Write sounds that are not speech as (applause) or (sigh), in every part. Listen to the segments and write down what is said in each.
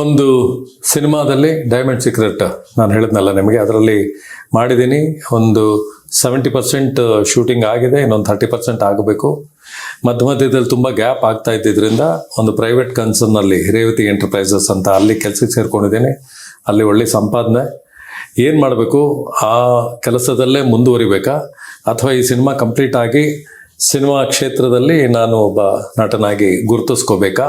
ಒಂದು ಸಿನಿಮಾದಲ್ಲಿ diamond secret ನಾನು ಹೇಳಿದ್ನಲ್ಲ ನಿಮಗೆ, ಅದರಲ್ಲಿ ಮಾಡಿದ್ದೀನಿ. ಒಂದು ಸೆವೆಂಟಿ ಪರ್ಸೆಂಟ್ ಶೂಟಿಂಗ್ ಆಗಿದೆ, ಇನ್ನೊಂದು ಥರ್ಟಿ ಪರ್ಸೆಂಟ್ ಆಗಬೇಕು. ಮಧ್ಯ ಮಧ್ಯದಲ್ಲಿ ತುಂಬ ಗ್ಯಾಪ್ ಆಗ್ತಾ ಇದ್ದಿದ್ದರಿಂದ ಒಂದು ಪ್ರೈವೇಟ್ ಕನ್ಸರ್ನಲ್ಲಿ ರೇವತಿ ಎಂಟರ್ಪ್ರೈಸಸ್ ಅಂತ ಅಲ್ಲಿ ಕೆಲಸಕ್ಕೆ ಸೇರ್ಕೊಂಡಿದ್ದೀನಿ. ಅಲ್ಲಿ ಒಳ್ಳೆ ಸಂಪಾದನೆ. ಏನು ಮಾಡಬೇಕು? ಆ ಕೆಲಸದಲ್ಲೇ ಮುಂದುವರಿಬೇಕಾ? ಅಥವಾ ಈ ಸಿನಿಮಾ ಕಂಪ್ಲೀಟ್ ಆಗಿ ಸಿನಿಮಾ ಕ್ಷೇತ್ರದಲ್ಲಿ ನಾನು ಒಬ್ಬ ನಟನಾಗಿ ಗುರುತಿಸ್ಕೋಬೇಕಾ?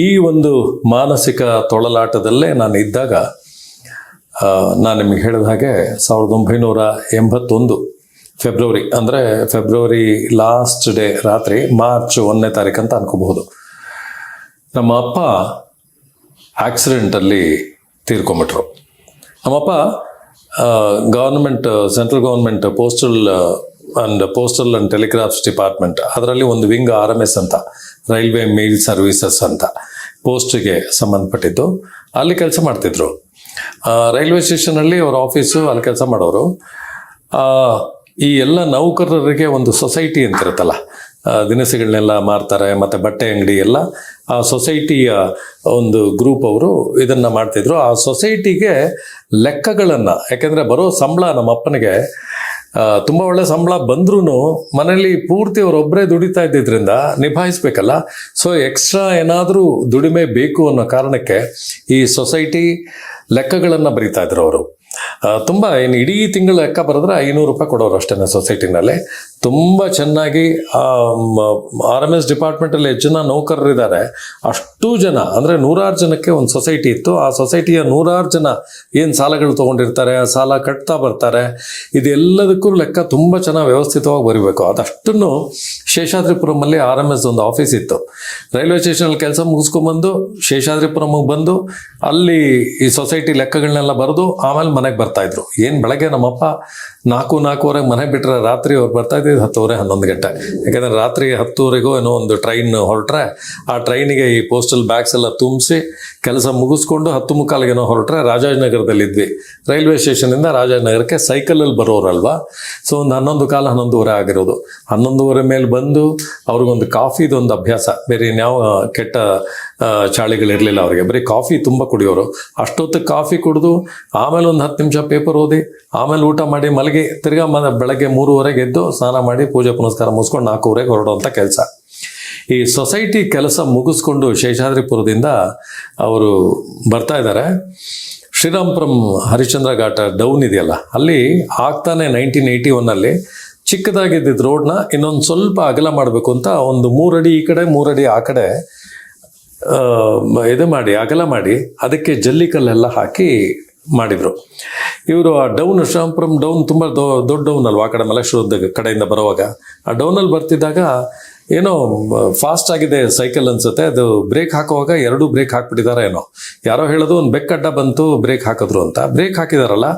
ಈ ಒಂದು ಮಾನಸಿಕ ತೊಳಲಾಟದಲ್ಲೇ ನಾನು ಇದ್ದಾಗ ನಾನು ನಿಮಗೆ ಹೇಳಿದ ಹಾಗೆ ಸಾವಿರದ ಒಂಬೈನೂರ ಎಂಬತ್ತೊಂದು ಫೆಬ್ರವರಿ, ಅಂದರೆ ಫೆಬ್ರವರಿ ಲಾಸ್ಟ್ ಡೇ ರಾತ್ರಿ ಮಾರ್ಚ್ ಒಂದನೇ ತಾರೀಕು ಅಂತ ಅನ್ಕೋಬಹುದು. ನಮ್ಮ ಅಪ್ಪ ಆಕ್ಸಿಡೆಂಟಲ್ಲಿ ತೀರ್ಕೊಂಬಿಟ್ರು ನಮ್ಮಪ್ಪ government central government postal and postal and telegraphs department ಅದರಲ್ಲಿ ಒಂದು ವಿಂಗ್ ಆರ್ ಎಂ ಎಸ್ ಅಂತ. ರೈಲ್ವೆ ಮೇಲ್ ಸರ್ವಿಸಸ್ ಅಂತ ಪೋಸ್ಟ್ಗೆ ಸಂಬಂಧಪಟ್ಟಿದ್ದು, ಅಲ್ಲಿ ಕೆಲಸ ಮಾಡ್ತಿದ್ರು. ರೈಲ್ವೆ ಸ್ಟೇಷನಲ್ಲಿ ಅವ್ರ ಆಫೀಸು ಅಲ್ಲಿ ಕೆಲಸ ಮಾಡೋರು. ಈ ಎಲ್ಲ ನೌಕರರಿಗೆ ಒಂದು ಸೊಸೈಟಿ ಅಂತಿರುತ್ತಲ್ಲ ಇರುತ್ತಲ್ಲ ದಿನಸಿಗಳನ್ನೆಲ್ಲ ಮಾರ್ತಾರೆ, ಮತ್ತು ಬಟ್ಟೆ ಅಂಗಡಿ ಎಲ್ಲ, ಆ ಸೊಸೈಟಿಯ ಒಂದು ಗ್ರೂಪ್ ಅವರು ಇದನ್ನು ಮಾಡ್ತಿದ್ರು. ಆ ಸೊಸೈಟಿಗೆ ಲೆಕ್ಕಗಳನ್ನು, ಯಾಕೆಂದರೆ ಬರೋ ಸಂಬಳ ನಮ್ಮ ಅಪ್ಪನಿಗೆ ತುಂಬ ಒಳ್ಳೆ ಸಂಬಳ ಬಂದ್ರೂ ಮನೇಲಿ ಪೂರ್ತಿ ಅವರೊಬ್ಬರೇ ದುಡಿತಾ ಇದ್ದಿದ್ರಿಂದ ನಿಭಾಯಿಸ್ಬೇಕಲ್ಲ. ಸೊ ಎಕ್ಸ್ಟ್ರಾ ಏನಾದರೂ ದುಡಿಮೆ ಬೇಕು ಅನ್ನೋ ಕಾರಣಕ್ಕೆ ಈ ಸೊಸೈಟಿ ಲೆಕ್ಕಗಳನ್ನು ಬರೀತಾ ಇದ್ರು ಅವರು. ತುಂಬ ಏನು ಇಡೀ ತಿಂಗಳ ಲೆಕ್ಕ ಬರೆದ್ರೆ ಐನೂರು ರೂಪಾಯಿ ಕೊಡೋರು ಅಷ್ಟೇ ಸೊಸೈಟಿನಲ್ಲಿ ತುಂಬ ಚೆನ್ನಾಗಿ ಆರ್ ಎಂ ಎಸ್ ಡಿಪಾರ್ಟ್ಮೆಂಟಲ್ಲಿ ಹೆಚ್ಚು ಜನ ನೌಕರರಿದ್ದಾರೆ. ಅಷ್ಟು ಜನ, ಅಂದರೆ ನೂರಾರು ಜನಕ್ಕೆ ಒಂದು ಸೊಸೈಟಿ ಇತ್ತು. ಆ ಸೊಸೈಟಿಯ ನೂರಾರು ಜನ ಏನು ಸಾಲಗಳು ತೊಗೊಂಡಿರ್ತಾರೆ ಆ ಸಾಲ ಕಟ್ತಾ ಬರ್ತಾರೆ, ಇದೆಲ್ಲದಕ್ಕೂ ಲೆಕ್ಕ ತುಂಬ ಚೆನ್ನಾಗಿ ವ್ಯವಸ್ಥಿತವಾಗಿ ಬರೀಬೇಕು. ಅದಷ್ಟನ್ನು ಶೇಷಾದ್ರಿಪುರಮಲ್ಲಿ ಆರ್ ಎಂ ಎಸ್ ಒಂದು ಆಫೀಸ್ ಇತ್ತು. ರೈಲ್ವೆ ಸ್ಟೇಷನಲ್ಲಿ ಕೆಲಸ ಮುಗಿಸ್ಕೊಂಬಂದು ಶೇಷಾದ್ರಿಪುರಮಿಗೆ ಬಂದು, ಅಲ್ಲಿ ಈ ಸೊಸೈಟಿ ಲೆಕ್ಕಗಳನ್ನೆಲ್ಲ ಬರೆದು, ಆಮೇಲೆ ಮನೆಗೆ ಬರ್ತಾಯಿದ್ರು ಏನು ಬೆಳಗ್ಗೆ ನಮ್ಮಪ್ಪ ನಾಲ್ಕು, ನಾಲ್ಕೂವರೆಗೆ ಮನೆ ಬಿಟ್ಟರೆ ರಾತ್ರಿ ಅವ್ರು ಬರ್ತಾ ಇದ್ದಿದ್ದು ಹತ್ತುವರೆ ಹನ್ನೊಂದು ಗಂಟೆ. ಯಾಕಂದ್ರೆ ರಾತ್ರಿ ಹತ್ತುವರೆಗೂ ಏನೋ ಒಂದು ಟ್ರೈನ್ ಹೊರಟ್ರೆ, ಆ ಟ್ರೈನಿಗೆ ಈ ಪೋಸ್ಟಲ್ ಬ್ಯಾಗ್ಸ್ ಎಲ್ಲ ತುಂಬಿಸಿ ಕೆಲಸ ಮುಗಿಸ್ಕೊಂಡು ಹತ್ತು ಮುಕ್ಕಾಲಿಗೇನೋ ಹೊರಟ್ರೆ ರಾಜಾಜನಗರದಲ್ಲಿದ್ವಿ. ರೈಲ್ವೆ ಸ್ಟೇಷನಿಂದ ರಾಜಾಜನಗರಕ್ಕೆ ಸೈಕಲಲ್ಲಿ ಬರೋರಲ್ವಾ? ಸೊ ಒಂದು ಹನ್ನೊಂದು ಕಾಲ ಹನ್ನೊಂದುವರೆ ಆಗಿರೋದು. ಹನ್ನೊಂದುವರೆ ಮೇಲೆ ಬಂದು ಅವ್ರಿಗೊಂದು ಕಾಫಿದೊಂದು ಅಭ್ಯಾಸ. ಬೇರೆ ಇನ್ಯಾವ ಕೆಟ್ಟ ಚಾಳಿಗಳಿರಲಿಲ್ಲ ಅವರಿಗೆ. ಬರೀ ಕಾಫಿ ತುಂಬ ಕುಡಿಯೋರು. ಅಷ್ಟೊತ್ತು ಕಾಫಿ ಕುಡಿದು ಆಮೇಲೆ ಒಂದು ಹತ್ತು ನಿಮಿಷ ಪೇಪರ್ ಓದಿ, ಆಮೇಲೆ ಊಟ ಮಾಡಿ ಮಲಗಿ, ತಿರ್ಗಾ ಮ, ಬೆಳಗ್ಗೆ ಮೂರುವರೆಗೆ ಎದ್ದು ಸ್ನಾನ ಮಾಡಿ ಪೂಜೆ ಪುನಸ್ಕಾರ ಮುಗಿಸ್ಕೊಂಡು ನಾಲ್ಕೂವರೆಗೆ ಹೊರಡುವಂಥ ಕೆಲಸ. ಈ ಸೊಸೈಟಿ ಕೆಲಸ ಮುಗಿಸ್ಕೊಂಡು ಶೇಷಾದ್ರಿಪುರದಿಂದ ಅವರು ಬರ್ತಾ ಇದ್ದಾರೆ. ಶ್ರೀರಾಮ್ಪುರಂ ಹರಿಶ್ಚಂದ್ರ ಘಾಟ ಡೌನ್ ಇದೆಯಲ್ಲ, ಅಲ್ಲಿ ಆಗ್ತಾನೆ ನೈನ್ಟೀನ್ ಏಯ್ಟಿ ಒನ್ನಲ್ಲಿ ಚಿಕ್ಕದಾಗಿದ್ದಿದ್ದ ರೋಡ್ನ ಇನ್ನೊಂದು ಸ್ವಲ್ಪ ಅಗಲ ಮಾಡಬೇಕು ಅಂತ ಒಂದು ಮೂರಡಿ ಈ ಕಡೆ, ಮೂರಡಿ ಆ ಕಡೆ ಇದು ಮಾಡಿ, ಅಗಲ ಮಾಡಿ ಅದಕ್ಕೆ ಜಲ್ಲಿಕಲ್ಲೆಲ್ಲ ಹಾಕಿ ಮಾಡಿದರು. ಇವರು ಆ ಡೌನ್, ಶ್ರೀರಾಮ್ಪುರಂ ಡೌನ್ ತುಂಬ ದೊಡ್ಡ ಡೌನ್ ಅಲ್ವಾ ಆ ಕಡೆ ಮಲೇಶ್ವರದ ಕಡೆಯಿಂದ ಬರುವಾಗ? ಆ ಡೌನಲ್ಲಿ ಬರ್ತಿದ್ದಾಗ ಏನೋ ಫಾಸ್ಟ್ ಆಗಿದೆ ಸೈಕಲ್ ಅನ್ಸುತ್ತೆ, ಅದು ಬ್ರೇಕ್ ಹಾಕುವಾಗ ಎರಡೂ ಬ್ರೇಕ್ ಹಾಕ್ಬಿಟ್ಟಿದ್ದಾರೆ ಏನೋ. ಯಾರೋ ಹೇಳೋದು, ಒಂದು ಬೆಕ್ಕಡ್ಡ ಬಂತು ಬ್ರೇಕ್ ಹಾಕಿದ್ರು ಅಂತ. ಬ್ರೇಕ್ ಹಾಕಿದಾರಲ್ಲ,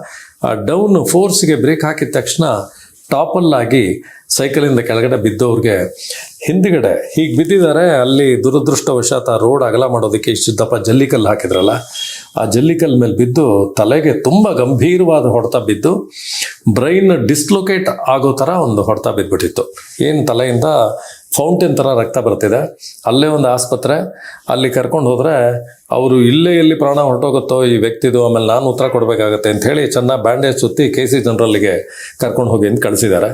ಆ ಡೌನ್ ಫೋರ್ಸ್ಗೆ ಬ್ರೇಕ್ ಹಾಕಿದ ತಕ್ಷಣ ಟಾಪಲ್ಲಾಗಿ ಸೈಕಲಿಂದ ಕೆಳಗಡೆ ಬಿದ್ದವ್ರಿಗೆ ಹಿಂದ್ಗಡೆ ಹೀಗೆ ಬಿದ್ದಿದ್ದಾರೆ, ಅಲ್ಲಿ ದುರದೃಷ್ಟವಶಾತ್ ಆ ರೋಡ್ ಅಗಲ ಮಾಡೋದಕ್ಕೆ ಇಷ್ಟಪ್ಪ ಜಲ್ಲಿಕಲ್ಲು ಹಾಕಿದ್ರಲ್ಲ, ಆ ಜಲ್ಲಿಕಲ್ ಮೇಲೆ ಬಿದ್ದು ತಲೆಗೆ ತುಂಬ ಗಂಭೀರವಾದ ಹೊಡೆತ ಬಿದ್ದು ಬ್ರೈನ್ ಡಿಸ್ಲೊಕೇಟ್ ಆಗೋ ಥರ ಒಂದು ಹೊಡೆತ ಬಿದ್ದುಬಿಟ್ಟಿತ್ತು ಏನು ತಲೆಯಿಂದ ಫೌಂಟೇನ್ ಥರ ರಕ್ತ ಬರ್ತಿದೆ. ಅಲ್ಲೇ ಒಂದು ಆಸ್ಪತ್ರೆ, ಅಲ್ಲಿ ಕರ್ಕೊಂಡು ಹೋದರೆ ಅವರು ಇಲ್ಲೇ ಎಲ್ಲಿ ಪ್ರಾಣ ಹೊರಟೋಗುತ್ತೋ ಈ ವ್ಯಕ್ತಿದು, ಆಮೇಲೆ ನಾನು ಉತ್ತರ ಕೊಡಬೇಕಾಗತ್ತೆ ಅಂತ ಹೇಳಿ ಚೆನ್ನಾಗಿ ಬ್ಯಾಂಡೇಜ್ ಸುತ್ತಿ ಕೆ ಸಿ ಜನರಲ್ಲಿಗೆ ಕರ್ಕೊಂಡು ಹೋಗಿ ಅಂತ ಕಳಿಸಿದ್ದಾರೆ.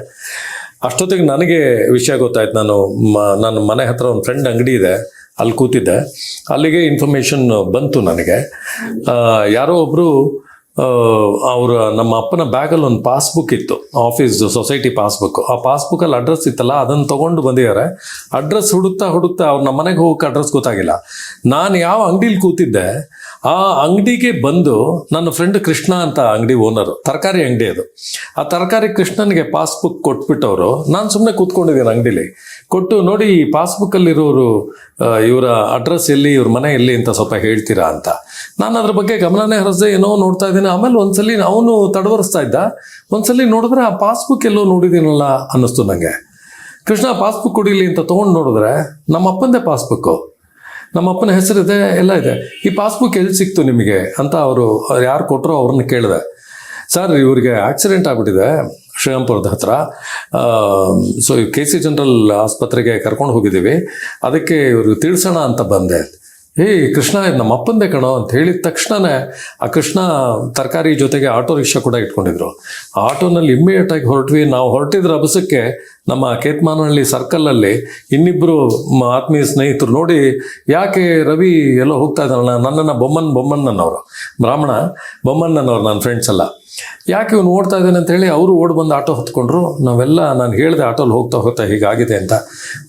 ಅಷ್ಟೊತ್ತಿಗೆ ನನಗೆ ವಿಷಯ ಗೊತ್ತಾಯ್ತು. ನಾನು ಮ, ನನ್ನ ಮನೆ ಹತ್ರ ಒಂದು ಫ್ರೆಂಡ್ ಅಂಗಡಿ ಇದೆ, ಅಲ್ಲಿ ಕೂತಿದ್ದೆ. ಅಲ್ಲಿಗೆ ಇನ್ಫಾರ್ಮೇಷನ್ ಬಂತು ನನಗೆ. ಯಾರೋ ಒಬ್ಬರು ಅವರ ನಮ್ಮ ಅಪ್ಪನ ಬ್ಯಾಗಲ್ಲಿ ಒಂದು ಪಾಸ್ಬುಕ್ ಇತ್ತು ಆಫೀಸ್ ಸೊಸೈಟಿ ಪಾಸ್ಬುಕ್. ಆ ಪಾಸ್ಬುಕ್ಕಲ್ಲಿ ಅಡ್ರೆಸ್ ಇತ್ತಲ್ಲ, ಅದನ್ನು ತೊಗೊಂಡು ಬಂದಿದ್ದಾರೆ. ಅಡ್ರೆಸ್ ಹುಡುಕ್ತಾ ಹುಡುಕ್ತಾ ಅವ್ರು ನಮ್ಮ ಮನೆಗೆ ಹೋಗಕ್ಕೆ ಅಡ್ರೆಸ್ ಗೊತ್ತಾಗಿಲ್ಲ. ನಾನು ಯಾವ ಅಂಗಡಿಲಿ ಕೂತಿದ್ದೆ ಆ ಅಂಗಡಿಗೆ ಬಂದು ನನ್ನ ಫ್ರೆಂಡ್ ಕೃಷ್ಣ ಅಂತ ಅಂಗಡಿ ಓನರು ತರಕಾರಿ ಅಂಗಡಿ ಅದು. ಆ ತರಕಾರಿ ಕೃಷ್ಣನಿಗೆ ಪಾಸ್ಬುಕ್ ಕೊಟ್ಬಿಟ್ಟವರು. ನಾನು ಸುಮ್ಮನೆ ಕೂತ್ಕೊಂಡಿದ್ದೀನಿ ಅಂಗಡಿಲಿ. ಕೊಟ್ಟು ನೋಡಿ, ಈ ಪಾಸ್ಬುಕ್ಕಲ್ಲಿರೋರು ಇವರ ಅಡ್ರೆಸ್ ಎಲ್ಲಿ, ಇವ್ರ ಮನೆ ಎಲ್ಲಿ ಅಂತ ಸ್ವಲ್ಪ ಹೇಳ್ತೀರಾ ಅಂತ. ನಾನು ಅದ್ರ ಬಗ್ಗೆ ಗಮನನೇ ಹರಿಸದೆ, ಏನೋ ನೋಡ್ತಾ ಇದ್ದೀನಿ. ಆಮೇಲೆ ಒಂದ್ಸಲಿ ಅವನು ತಡವರಿಸ್ತಾ ಇದ್ದ. ಒಂದ್ಸಲಿ ನೋಡಿದ್ರೆ ಆ ಪಾಸ್ಬುಕ್ ಎಲ್ಲೋ ನೋಡಿದ್ದೀನಲ್ಲ ಅನ್ನಿಸ್ತು ನನಗೆ ಕೃಷ್ಣ ಪಾಸ್ಬುಕ್ ಕೊಡಿಲಿ ಅಂತ ತೊಗೊಂಡು ನೋಡಿದ್ರೆ ನಮ್ಮ ಅಪ್ಪಂದೇ ಪಾಸ್ಬುಕ್ಕು ನಮ್ಮ ಅಪ್ಪನ ಹೆಸರಿದೆ, ಎಲ್ಲ ಇದೆ. ಈ ಪಾಸ್ಬುಕ್ ಎಲ್ಲಿ ಸಿಕ್ತು ನಿಮಗೆ ಅಂತ ಅವರು ಯಾರು ಕೊಟ್ಟರು ಅವ್ರನ್ನ ಕೇಳಿದೆ. ಸರ್, ಇವರಿಗೆ ಆಕ್ಸಿಡೆಂಟ್ ಆಗ್ಬಿಟ್ಟಿದೆ ಶ್ರೀರಾಮ್ಪುರದ ಹತ್ರ. ಸೊ ಕೆ ಸಿ ಜನರಲ್ ಆಸ್ಪತ್ರೆಗೆ ಕರ್ಕೊಂಡು ಹೋಗಿದ್ದೀವಿ. ಅದಕ್ಕೆ ಇವ್ರಿಗೆ ತಿಳಿಸೋಣ ಅಂತ ಬಂದೆ. ಏಯ್ ಕೃಷ್ಣ ನಮ್ಮ ಅಪ್ಪಂದೇ ಕಣೋ ಅಂತ ಹೇಳಿದ ತಕ್ಷಣನೇ ಆ ಕೃಷ್ಣ ತರಕಾರಿ ಜೊತೆಗೆ ಆಟೋ ರಿಕ್ಷಾ ಕೂಡ ಇಟ್ಕೊಂಡಿದ್ರು. ಆ ಆಟೋನಲ್ಲಿ ಇಮ್ಮಿಡಿಯೇಟ್ ಆಗಿ ಹೊರಟ್ವಿ. ನಾವು ಹೊರಟಿದ್ರ ಅಬಸಕ್ಕೆ ನಮ್ಮ ಕೇತ್ಮಾನಹಳ್ಳಿ ಸರ್ಕಲಲ್ಲಿ ಇನ್ನಿಬ್ಬರು ಆತ್ಮೀಯ ಸ್ನೇಹಿತರು ನೋಡಿ ಯಾಕೆ ರವಿ ಎಲ್ಲೋ ಹೋಗ್ತಾ ಇದ್ದಾರಲ್ಲ ನನ್ನನ್ನು ಬೊಮ್ಮನ್ ಅನ್ನೋರು ಬ್ರಾಹ್ಮಣ ಬೊಮ್ಮನ್ ಅನ್ನೋರು ನನ್ನ ಫ್ರೆಂಡ್ಸ್ ಎಲ್ಲ. ಯಾಕೆ ಇವ್ನು ಓಡ್ತಾ ಇದ್ದಾನೆ ಅಂತ ಹೇಳಿ ಅವರು ಓಡ್ ಬಂದು ಆಟೋ ಹತ್ಕೊಂಡ್ರು. ನಾವೆಲ್ಲ, ನಾನು ಹೇಳಿದೆ ಆಟೋಲಿ ಹೋಗ್ತಾ ಹೋಗ್ತಾ ಹೀಗಾಗಿದೆ ಅಂತ.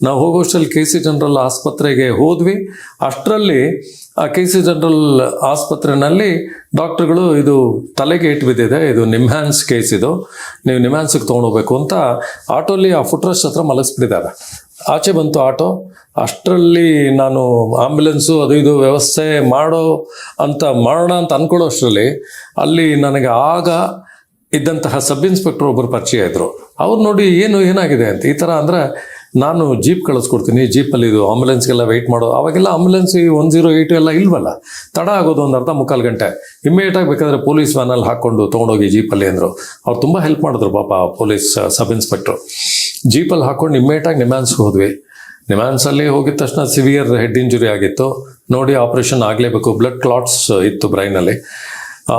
ನಾವು ಹೋಗೋಷ್ಟರಲ್ಲಿ ಕೆ ಸಿ ಜನರಲ್ ಆಸ್ಪತ್ರೆಗೆ ಹೋದ್ವಿ. ಅಷ್ಟರಲ್ಲಿ ಆ ಕೆ ಸಿ ಜನರಲ್ ಆಸ್ಪತ್ರೆಯಲ್ಲಿ ಡಾಕ್ಟ್ರುಗಳು ಇದು ತಲೆಗೆ ಇಟ್ಟು ಬಿದ್ದಿದೆ. ಇದು ನಿಮ್ಹ್ಯಾನ್ಸ್ ಕೇಸ್ ಇದು. ನೀವು ನಿಮ್ಹ್ಯಾನ್ಸಿಗೆ ತೊಗೊಂಡೋಗ್ಬೇಕು ಅಂತ ಆಟೋಲಿ ಆ ಫುಟ್ರಸ್ಟ್ ಹತ್ರ ಮಲಗಿಸ್ಬಿಟ್ಟಿದ್ದಾರೆ. ಆಚೆ ಬಂತು ಆಟೋ. ಅಷ್ಟರಲ್ಲಿ ನಾನು ಆಂಬ್ಯುಲೆನ್ಸು ಅದು ಇದು ವ್ಯವಸ್ಥೆ ಮಾಡೋ ಅಂತ ಮಾಡೋಣ ಅಂತ ಅಂದ್ಕೊಳ್ಳೋ ಅಷ್ಟರಲ್ಲಿ ಅಲ್ಲಿ ನನಗೆ ಆಗ ಇದ್ದಂತಹ ಸಬ್ ಇನ್ಸ್ಪೆಕ್ಟರ್ ಒಬ್ಬರು ಪರಿಚಯ ಇದ್ದರು ಅವ್ರು ನೋಡಿ ಏನು ಏನಾಗಿದೆ ಅಂತ. ಈ ಥರ ಅಂದರೆ ನಾನು ಜೀಪ್ ಕಳಿಸ್ಕೊಡ್ತೀನಿ ಜೀಪಲ್ಲಿ ಇದು ಆಂಬುಲೆನ್ಸ್ಗೆಲ್ಲ ವೆಯ್ಟ್ ಮಾಡೋದು ಅವಾಗೆಲ್ಲ ಆಂಬುಲೆನ್ಸ್ ಈ ಒನ್ ಜೀರೋ ಏಯ್ಟು ಎಲ್ಲ ಇಲ್ವಲ್ಲ? ತಡ ಆಗೋದು ಒಂದು ಅರ್ಧ ಮುಕ್ಕಾಲು ಗಂಟೆ. ಇಮ್ಮಿಡಿಯೇಟಾಗಿ ಬೇಕಾದ್ರೆ ಪೊಲೀಸ್ ವ್ಯಾನಲ್ಲಿ ಹಾಕ್ಕೊಂಡು ತೊಗೊಂಡೋಗಿ ಜೀಪಲ್ಲಿ ಅಂದರು. ಅವ್ರು ತುಂಬ ಹೆಲ್ಪ್ ಮಾಡಿದ್ರು ಪಾಪ ಪೊಲೀಸ್ ಸಬ್ ಇನ್ಸ್ಪೆಕ್ಟ್ರು ಜೀಪಲ್ಲಿ ಹಾಕ್ಕೊಂಡು ಇಮ್ಮಿಡಿಯೇಟಾಗಿ ನಿಮ್ಯಾನ್ಸ್ಗೆ ಹೋದ್ವಿ. ನಿಮ್ಯಾನ್ಸಲ್ಲಿ ಹೋಗಿದ ತಕ್ಷಣ ಸಿವಿಯರ್ ಹೆಡ್ ಇಂಜುರಿ ಆಗಿತ್ತು. ನೋಡಿ ಆಪ್ರೇಷನ್ ಆಗಲೇಬೇಕು. ಬ್ಲಡ್ ಕ್ಲಾಟ್ಸ್ ಇತ್ತು ಬ್ರೈನಲ್ಲಿ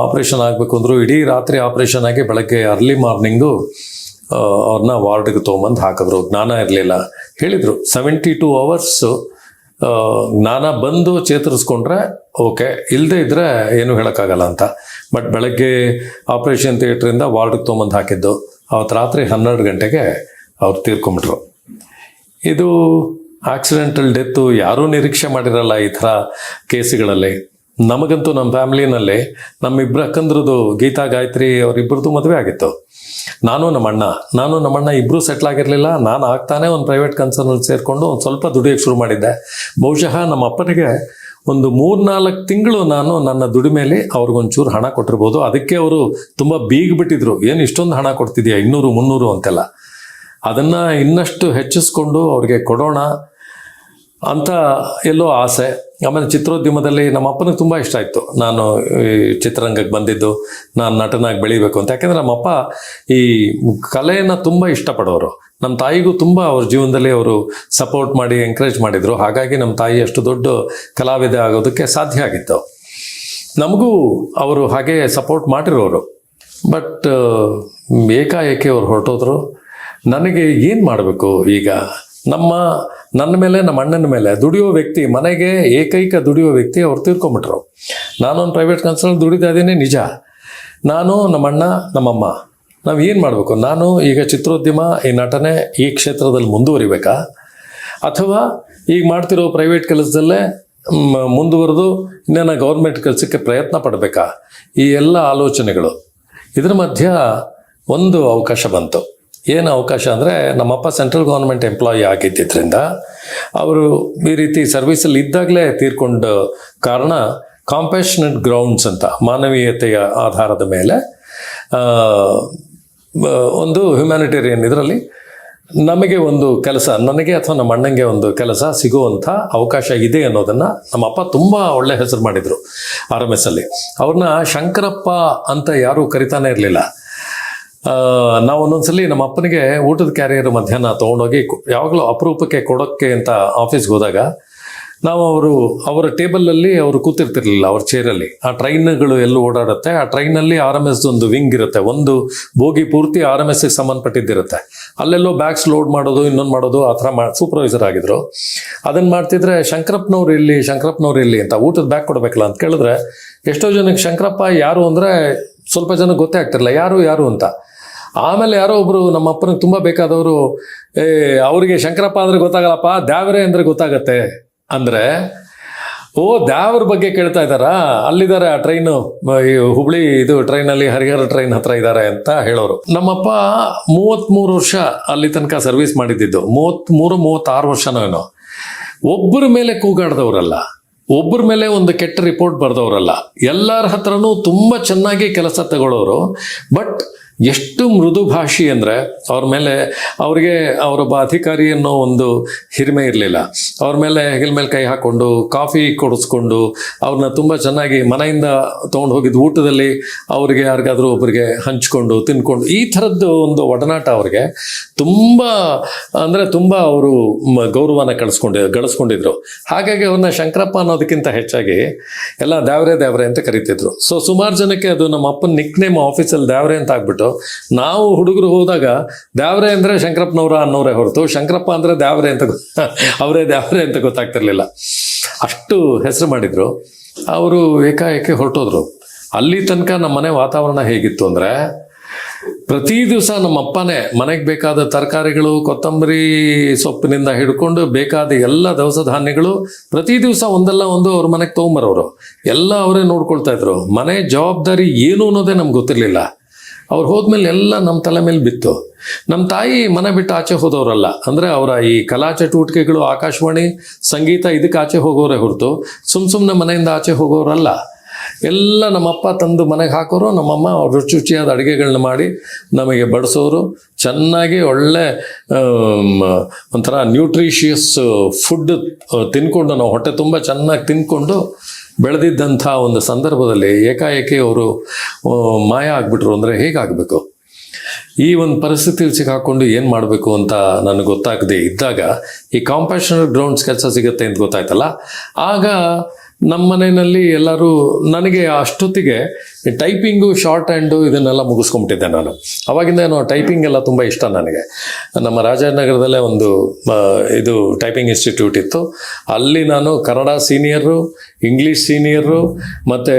ಆಪ್ರೇಷನ್ ಆಗಬೇಕು ಅಂದರು. ಇಡೀ ರಾತ್ರಿ ಆಪ್ರೇಷನ್ ಆಗಿ ಬೆಳಗ್ಗೆ ಅರ್ಲಿ ಮಾರ್ನಿಂಗು ಅವ್ರನ್ನ ವಾರ್ಡ್ಗೆ ತೊಗೊಂಬಂದು ಹಾಕಿದ್ರು. ಜ್ಞಾನ ಇರಲಿಲ್ಲ. ಹೇಳಿದರು ಸೆವೆಂಟಿ ಟೂ ಅವರ್ಸು ಜ್ಞಾನ ಬಂದು ಚೇತರಿಸ್ಕೊಂಡ್ರೆ ಓಕೆ ಇಲ್ಲದೆ ಇದ್ದರೆ ಏನೂ ಹೇಳೋಕ್ಕಾಗಲ್ಲ ಅಂತ. ಬಟ್ ಬೆಳಗ್ಗೆ ಆಪ್ರೇಷನ್ ಥಿಯೇಟ್ರಿಂದ ವಾರ್ಡ್ಗೆ ತೊಗೊಂಬಂದು ಹಾಕಿದ್ದು. ಅವತ್ತು ರಾತ್ರಿ ಹನ್ನೆರಡು ಗಂಟೆಗೆ ಅವ್ರು ತೀರ್ಕೊಂಬಿಟ್ರು. ಇದು ಆಕ್ಸಿಡೆಂಟಲ್ ಡೆತ್ತು ಯಾರೂ ನಿರೀಕ್ಷೆ ಮಾಡಿರಲ್ಲ ಈ ಥರ ಕೇಸುಗಳಲ್ಲಿ. ನಮಗಂತೂ ನಮ್ಮ ಫ್ಯಾಮಿಲಿನಲ್ಲಿ ನಮ್ಮಿಬ್ಬರ ಅಕ್ಕಂದ್ರದ್ದು ಗೀತಾ, ಗಾಯತ್ರಿ ಅವರಿಬ್ಬರದ್ದು ಮದುವೆ ಆಗಿತ್ತು. ನಾನು ನಮ್ಮ ಅಣ್ಣ, ನಾನು ನಮ್ಮ ಅಣ್ಣ ಇಬ್ಬರು ಸೆಟ್ಲ್ ಆಗಿರಲಿಲ್ಲ. ನಾನು ಆಗ್ತಾನೆ ಒಂದು ಪ್ರೈವೇಟ್ ಕನ್ಸರ್ನಲ್ಲಿ ಸೇರಿಕೊಂಡು ಒಂದು ಸ್ವಲ್ಪ ದುಡಿಯೋಕ್ಕೆ ಶುರು ಮಾಡಿದ್ದೆ. ಬಹುಶಃ ನಮ್ಮ ಅಪ್ಪನಿಗೆ ಒಂದು ಮೂರ್ನಾಲ್ಕು ತಿಂಗಳು ನಾನು ನನ್ನ ದುಡಿಮೆಯಲ್ಲಿ ಅವ್ರಿಗೊಂಚೂರು ಹಣ ಕೊಟ್ಟಿರ್ಬೋದು. ಅದಕ್ಕೆ ಅವರು ತುಂಬ ಬೀಗ್ಬಿಟ್ಟಿದ್ರು. ಏನು ಇಷ್ಟೊಂದು ಹಣ ಕೊಡ್ತಿದ್ಯಾ? ಇನ್ನೂರು, ಮುನ್ನೂರು ಅಂತೆಲ್ಲ. ಅದನ್ನು ಇನ್ನಷ್ಟು ಹೆಚ್ಚಿಸ್ಕೊಂಡು ಅವ್ರಿಗೆ ಕೊಡೋಣ ಅಂತ ಎಲ್ಲೋ ಆಸೆ. ಆಮೇಲೆ ಚಿತ್ರೋದ್ಯಮದಲ್ಲಿ ನಮ್ಮ ಅಪ್ಪನಿಗೆ ತುಂಬ ಇಷ್ಟ ಆಯಿತು. ನಾನು ಈ ಚಿತ್ರರಂಗಕ್ಕೆ ಬಂದಿದ್ದು, ನಾನು ನಟನಾಗಿ ಬೆಳಿಬೇಕು ಅಂತ. ಯಾಕೆಂದರೆ ನಮ್ಮಪ್ಪ ಈ ಕಲೆಯನ್ನು ತುಂಬ ಇಷ್ಟಪಡೋರು. ನಮ್ಮ ತಾಯಿಗೂ ತುಂಬ ಅವ್ರ ಜೀವನದಲ್ಲಿ ಅವರು ಸಪೋರ್ಟ್ ಮಾಡಿ ಎಂಕರೇಜ್ ಮಾಡಿದರು. ಹಾಗಾಗಿ ನಮ್ಮ ತಾಯಿ ಅಷ್ಟು ದೊಡ್ಡ ಕಲಾವಿದೆ ಆಗೋದಕ್ಕೆ ಸಾಧ್ಯ ಆಗಿತ್ತು. ನಮಗೂ ಅವರು ಹಾಗೆ ಸಪೋರ್ಟ್ ಮಾಡಿರೋರು. ಬಟ್ ಏಕಾಏಕಿ ಅವ್ರು ಹೊರಟೋದ್ರು. ನನಗೆ ಏನು ಮಾಡಬೇಕು ಈಗ? ನಮ್ಮ ನನ್ನ ಮೇಲೆ, ನಮ್ಮ ಅಣ್ಣನ ಮೇಲೆ ದುಡಿಯೋ ವ್ಯಕ್ತಿ, ಮನೆಗೆ ಏಕೈಕ ದುಡಿಯೋ ವ್ಯಕ್ತಿ ಅವ್ರು ತೀರ್ಕೊಂಬಿಟ್ರು. ನಾನೊಂದು ಪ್ರೈವೇಟ್ ಕನ್ಸಲ್ಟ್ ದುಡಿತಾ ಇದ್ದೀನಿ, ನಿಜ. ನಾನು ನಮ್ಮ ಅಣ್ಣ ನಮ್ಮಮ್ಮ ನಾವು ಏನು ಮಾಡಬೇಕು? ನಾನು ಈಗ ಚಿತ್ರೋದ್ಯಮ, ಈ ನಟನೆ ಈ ಕ್ಷೇತ್ರದಲ್ಲಿ ಮುಂದುವರಿಬೇಕಾ? ಅಥವಾ ಈಗ ಮಾಡ್ತಿರೋ ಪ್ರೈವೇಟ್ ಕೆಲಸದಲ್ಲೇ ಮುಂದುವರೆದು ಇನ್ನೇನು ಗೌರ್ಮೆಂಟ್ ಕೆಲಸಕ್ಕೆ ಪ್ರಯತ್ನ ಪಡಬೇಕಾ? ಈ ಎಲ್ಲ ಆಲೋಚನೆಗಳು. ಇದರ ಮಧ್ಯ ಒಂದು ಅವಕಾಶ ಬಂತು. ಏನು ಅವಕಾಶ ಅಂದರೆ ನಮ್ಮಪ್ಪ ಸೆಂಟ್ರಲ್ ಗೌರ್ಮೆಂಟ್ ಎಂಪ್ಲಾಯಿ ಆಗಿದ್ದರಿಂದ ಅವರು ಈ ರೀತಿ ಸರ್ವೀಸಲ್ಲಿ ಇದ್ದಾಗಲೇ ತೀರ್ಕೊಂಡ ಕಾರಣ ಕಾಂಪ್ಯಾಷನೆಟ್ ಗ್ರೌಂಡ್ಸ್ ಅಂತ, ಮಾನವೀಯತೆಯ ಆಧಾರದ ಮೇಲೆ ಒಂದು ಹ್ಯುಮ್ಯಾನಿಟೇರಿಯನ್ ಇದರಲ್ಲಿ ನಮಗೆ ಒಂದು ಕೆಲಸ, ನನಗೆ ಅಥವಾ ನಮ್ಮ ಅಣ್ಣಂಗೆ ಒಂದು ಕೆಲಸ ಸಿಗುವಂಥ ಅವಕಾಶ ಇದೆ ಅನ್ನೋದನ್ನು ನಮ್ಮಪ್ಪ ತುಂಬ ಒಳ್ಳೆ ಹೆಸರು ಮಾಡಿದರು ಆರ್ ಎಂ ಎಸ್ ಅಲ್ಲಿ. ಅವ್ರನ್ನ ಶಂಕರಪ್ಪ ಅಂತ ಯಾರೂ ಕರಿತಾನೆ ಇರಲಿಲ್ಲ. ನಾವು ಒಂದೊಂದ್ಸಲಿ ನಮ್ಮ ಅಪ್ಪನಿಗೆ ಊಟದ ಕ್ಯಾರಿಯರ್ ಮಧ್ಯಾಹ್ನ ತೊಗೊಂಡೋಗಿ ಯಾವಾಗಲೂ ಅಪರೂಪಕ್ಕೆ ಕೊಡೋಕ್ಕೆ ಅಂತ ಆಫೀಸ್ಗೆ ಹೋದಾಗ ನಾವು ಅವರು, ಅವರ ಟೇಬಲಲ್ಲಿ ಅವರು ಕೂತಿರ್ತಿರ್ಲಿಲ್ಲ ಅವ್ರ ಚೇರಲ್ಲಿ ಆ ಟ್ರೈನ್ಗಳು ಎಲ್ಲೂ ಓಡಾಡುತ್ತೆ. ಆ ಟ್ರೈನಲ್ಲಿ ಆರ್ ಎಂ ಎಸ್ ಒಂದು ವಿಂಗ್ ಇರುತ್ತೆ. ಒಂದು ಬೋಗಿ ಪೂರ್ತಿ ಆರ್ ಎಂ ಎಸ್ಗೆ ಸಂಬಂಧಪಟ್ಟಿದ್ದಿರುತ್ತೆ. ಅಲ್ಲೆಲ್ಲೋ ಬ್ಯಾಗ್ಸ್ ಲೋಡ್ ಮಾಡೋದು, ಇನ್ನೊಂದು ಮಾಡೋದು, ಆ ಥರ ಮಾ ಸೂಪರ್ವೈಸರ್ ಆಗಿದ್ರು. ಅದನ್ನು ಮಾಡ್ತಿದ್ರೆ ಶಂಕರಪ್ಪನವ್ರು ಇಲ್ಲಿ ಶಂಕರಪ್ಪನವ್ರು ಇಲ್ಲಿ ಅಂತ ಊಟದ ಬ್ಯಾಗ್ ಕೊಡಬೇಕಲ್ಲ ಅಂತ ಕೇಳಿದ್ರೆ ಎಷ್ಟೋ ಜನಕ್ಕೆ ಶಂಕರಪ್ಪ ಯಾರು ಅಂದರೆ ಸ್ವಲ್ಪ ಜನಕ್ಕೆ ಗೊತ್ತೇ ಆಗ್ತಿರಲಿಲ್ಲ. ಯಾರು ಯಾರು ಅಂತ. ಆಮೇಲೆ ಯಾರೋ ಒಬ್ರು ನಮ್ಮ ಅಪ್ಪನಿಗೆ ತುಂಬ ಬೇಕಾದವರು, ಏ, ಅವರಿಗೆ ಶಂಕರಪ್ಪ ಅಂದ್ರೆ ಗೊತ್ತಾಗಲ್ಲಪ್ಪ, ದ್ಯಾವರೇ ಅಂದ್ರೆ ಗೊತ್ತಾಗತ್ತೆ. ಅಂದ್ರೆ, ಓ, ದ್ಯಾವ್ರ ಬಗ್ಗೆ ಕೇಳ್ತಾ ಇದ್ದಾರಾ? ಅಲ್ಲಿದ್ದಾರೆ ಆ ಟ್ರೈನು ಈ ಹುಬ್ಳಿ ಇದು ಟ್ರೈನಲ್ಲಿ ಹರಿಹರ ಟ್ರೈನ್ ಹತ್ರ ಇದ್ದಾರೆ ಅಂತ ಹೇಳೋರು. ನಮ್ಮಪ್ಪ ಮೂವತ್ತ್ಮೂರು ವರ್ಷ ಅಲ್ಲಿ ತನಕ ಸರ್ವಿಸ್ ಮಾಡಿದ್ದಿದ್ದು. ಮೂವತ್ತ್ಮೂರು ಮೂವತ್ತಾರು ವರ್ಷನೋ ಒಬ್ಬರ ಮೇಲೆ ಕೂಗಾಡ್ದವ್ರಲ್ಲ. ಒಬ್ಬರ ಮೇಲೆ ಒಂದು ಕೆಟ್ಟ ರಿಪೋರ್ಟ್ ಬರೆದವರಲ್ಲ. ಎಲ್ಲರ ಹತ್ರನೂ ತುಂಬ ಚೆನ್ನಾಗಿ ಕೆಲಸ ತಗೊಳ್ಳೋರು. ಬಟ್ ಎಷ್ಟು ಮೃದು ಭಾಷಿ ಅಂದರೆ ಅವ್ರ ಮೇಲೆ ಅವ್ರಿಗೆ ಅವರೊಬ್ಬ ಅಧಿಕಾರಿ ಅನ್ನೋ ಒಂದು ಹಿರಿಮೆ ಇರಲಿಲ್ಲ. ಅವ್ರ ಮೇಲೆ ಹೆಗಲ ಮೇಲೆ ಕೈ ಹಾಕ್ಕೊಂಡು ಕಾಫಿ ಕೊಡಿಸ್ಕೊಂಡು, ಅವ್ರನ್ನ ತುಂಬ ಚೆನ್ನಾಗಿ ಮನೆಯಿಂದ ತೊಗೊಂಡು ಹೋಗಿದ್ದು ಊಟದಲ್ಲಿ ಅವ್ರಿಗೆ ಯಾರಿಗಾದರೂ ಒಬ್ಬರಿಗೆ ಹಂಚ್ಕೊಂಡು, ತಿನ್ಕೊಂಡು, ಈ ಥರದ್ದು ಒಂದು ಒಡನಾಟ ಅವ್ರಿಗೆ ತುಂಬ ಅಂದರೆ ತುಂಬ ಅವರು ಗೌರವನ ಕಳಿಸ್ಕೊಂಡಿ, ಗಳಿಸ್ಕೊಂಡಿದ್ರು. ಹಾಗಾಗಿ ಅವ್ರನ್ನ ಶಂಕರಪ್ಪ ಅನ್ನೋದಕ್ಕಿಂತ ಹೆಚ್ಚಾಗಿ ಎಲ್ಲ ದ್ಯಾವ್ರೆ ದ್ಯಾವ್ರೆ ಅಂತ ಕರಿತಿದ್ರು. ಸೊ ಸುಮಾರು ಜನಕ್ಕೆ ಅದು ನಮ್ಮ ಅಪ್ಪನ ನಿಕ್ ನೇಮ್ ಆಫೀಸಲ್ಲಿ ದ್ಯಾವ್ರೆ ಅಂತ ಆಗ್ಬಿಟ್ಟು ನಾವು ಹುಡುಗರು ಹೋದಾಗ ದ್ಯಾವ್ರೆ ಅಂದರೆ ಶಂಕರಪ್ಪನವರ ಅನ್ನೋರೇ ಹೊರತು, ಶಂಕರಪ್ಪ ಅಂದರೆ ದ್ಯಾವ್ರೆ ಅಂತ (laughs) ಅವರೇ ದ್ಯಾವ್ರೆ ಅಂತ ಗೊತ್ತಾಗ್ತಿರ್ಲಿಲ್ಲ. ಅಷ್ಟು ಹೆಸರು ಮಾಡಿದ್ರು. ಅವರು ಏಕಾಏಕಿ ಹೊರಟೋದ್ರು. ಅಲ್ಲಿ ತನಕ ನಮ್ಮ ಮನೆ ವಾತಾವರಣ ಹೇಗಿತ್ತು ಅಂದರೆ, ಪ್ರತಿ ದಿವಸ ನಮ್ಮ ಅಪ್ಪನೇ ಮನೆಗೆ ಬೇಕಾದ ತರಕಾರಿಗಳು, ಕೊತ್ತಂಬರಿ ಸೊಪ್ಪಿನಿಂದ ಹಿಡ್ಕೊಂಡು ಬೇಕಾದ ಎಲ್ಲ ದವಸ ಧಾನ್ಯಗಳು ಪ್ರತಿ ದಿವಸ ಒಂದಲ್ಲ ಒಂದು ಅವ್ರ ಮನೆಗೆ ತೊಗೊಂಬರೋರು. ಎಲ್ಲ ಅವರೇ ನೋಡ್ಕೊಳ್ತಾ ಇದ್ರು. ಮನೆ ಜವಾಬ್ದಾರಿ ಏನು ಅನ್ನೋದೇ ನಮ್ಗೆ ಗೊತ್ತಿರಲಿಲ್ಲ. ಅವ್ರು ಹೋದ್ಮೇಲೆ ಎಲ್ಲ ನಮ್ಮ ತಲೆ ಮೇಲೆ ಬಿತ್ತು. ನಮ್ಮ ತಾಯಿ ಮನೆ ಬಿಟ್ಟು ಆಚೆ ಹೋದವರಲ್ಲ, ಅಂದರೆ ಅವರ ಈ ಕಲಾ ಚಟುವಟಿಕೆಗಳು ಆಕಾಶವಾಣಿ, ಸಂಗೀತ ಇದಕ್ಕೆ ಆಚೆ ಹೋಗೋರೇ ಹೊರತು, ಸುಮ್ ಸುಮ್ಮನೆ ಮನೆಯಿಂದ ಆಚೆ ಹೋಗೋರಲ್ಲ. ಎಲ್ಲ ನಮ್ಮಪ್ಪ ತಂದು ಮನೆಗೆ ಹಾಕೋರು ನಮ್ಮಮ್ಮ ಅವ್ರು ರುಚಿ ರುಚಿಯಾದ ಅಡುಗೆಗಳನ್ನ ಮಾಡಿ ನಮಗೆ ಬಡಿಸೋರು. ಚೆನ್ನಾಗಿ ಒಳ್ಳೆ ಒಂಥರ ನ್ಯೂಟ್ರಿಷಿಯಸ್ ಫುಡ್ ತಿನ್ಕೊಂಡು, ನಾವು ಹೊಟ್ಟೆ ತುಂಬ ಚೆನ್ನಾಗಿ ತಿನ್ಕೊಂಡು ಬೆಳೆದಿದ್ದಂಥ ಒಂದು ಸಂದರ್ಭದಲ್ಲಿ ಏಕಾಏಕಿ ಅವರು ಮಾಯ ಆಗಿಬಿಟ್ರು ಅಂದರೆ ಹೇಗಾಗಬೇಕು? ಈ ಒಂದು ಪರಿಸ್ಥಿತಿಯಲ್ಲಿ ಸಿಕ್ಕಾಕೊಂಡು ಏನು ಮಾಡಬೇಕು ಅಂತ ನನಗೆ ಗೊತ್ತಾಗದೆ ಇದ್ದಾಗ ಈ ಕಾಂಪ್ಯಾಷನಲ್ ಗ್ರೌಂಡ್ಸ್ ಕೆಲಸ ಸಿಗುತ್ತೆ ಅಂತ ಗೊತ್ತಾಯ್ತಲ್ಲ? ಆಗ ನಮ್ಮ ಮನೆಯಲ್ಲಿ ಎಲ್ಲರೂ ನನಗೆ ಅಷ್ಟೊತ್ತಿಗೆ ಟೈಪಿಂಗು ಶಾರ್ಟ್ ಹ್ಯಾಂಡು ಇದನ್ನೆಲ್ಲ ಮುಗಿಸ್ಕೊಂಬಿಟ್ಟಿದ್ದೆ ನಾನು. ಅವಾಗಿಂದ ಏನು ಟೈಪಿಂಗ್ ಎಲ್ಲ ತುಂಬ ಇಷ್ಟ ನನಗೆ. ನಮ್ಮ ರಾಜನಗರದಲ್ಲೇ ಒಂದು ಇದು ಟೈಪಿಂಗ್ ಇನ್ಸ್ಟಿಟ್ಯೂಟ್ ಇತ್ತು. ಅಲ್ಲಿ ನಾನು ಕನ್ನಡ ಸೀನಿಯರು ಇಂಗ್ಲೀಷ್ ಸೀನಿಯರು ಮತ್ತು